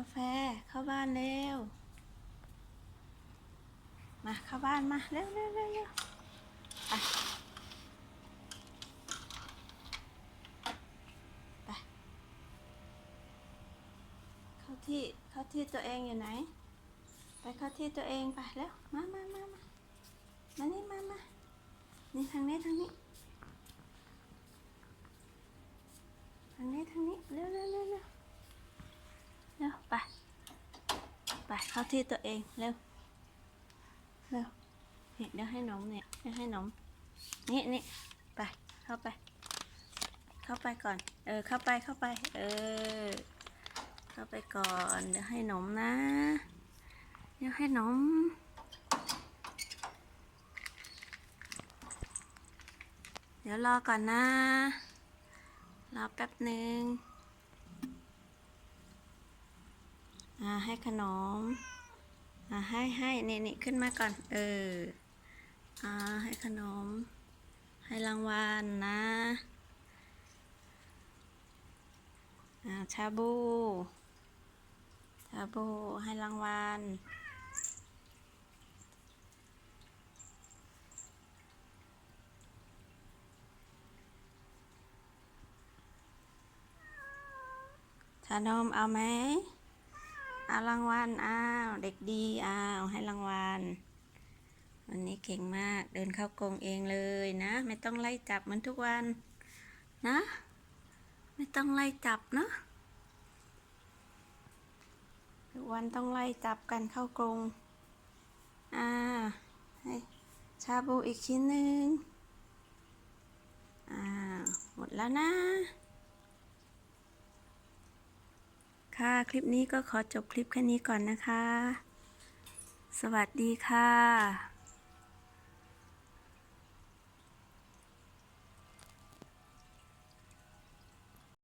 าแฟเข้าบ้านเร็ว มาเข้าบ้านมาเร็วเร็วเร็วเร็วไปไปเข้าที่เข้าที่ตัวเองอยู่ไหน ไปเข้าที่ตัวเองไปเร็วมามามามามานี่มามานี่ทางนี้ทางนี้ ทางนี้ทางนี้เร็วเร็วเร็วเร็วเร็วไปไป เข้าที่ตัวเอง เร็ว เร็วนี่เดี๋ยวให้นมเนี่ยเดี๋ยวให้นมนี่นี่ไปเข้าไป เข้าไปก่อน เออ เข้าไปเข้าไป เออ เข้าไปก่อน เดี๋ยวให้นมนะเดี๋ยวให้นมเดี๋ยวรอก่อนนะ รอแป๊บหนึ่ง อ่าให้ขนมอ่าให้ให้นี่นี่ขึ้นมาก่อน เอออ่าให้ขนม ให้รางวัลนะอ่าชาบูชาบูให้รางวัลชานมเอาไหม รางวัล อ้าว เด็กดี อ้าว ให้รางวัล วันนี้เก่งมาก เดินเข้ากรงเองเลยนะ ไม่ต้องไล่จับเหมือนทุกวัน นะ ไม่ต้องไล่จับเนาะ ทุกวันต้องไล่จับกันเข้ากรงอ่าให้ชาบูอีกชิ้นหนึ่งอ่า หมดแล้วนะ ค่ะ คลิปนี้ก็ขอจบคลิปแค่นี้ก่อนนะคะ สวัสดีค่ะ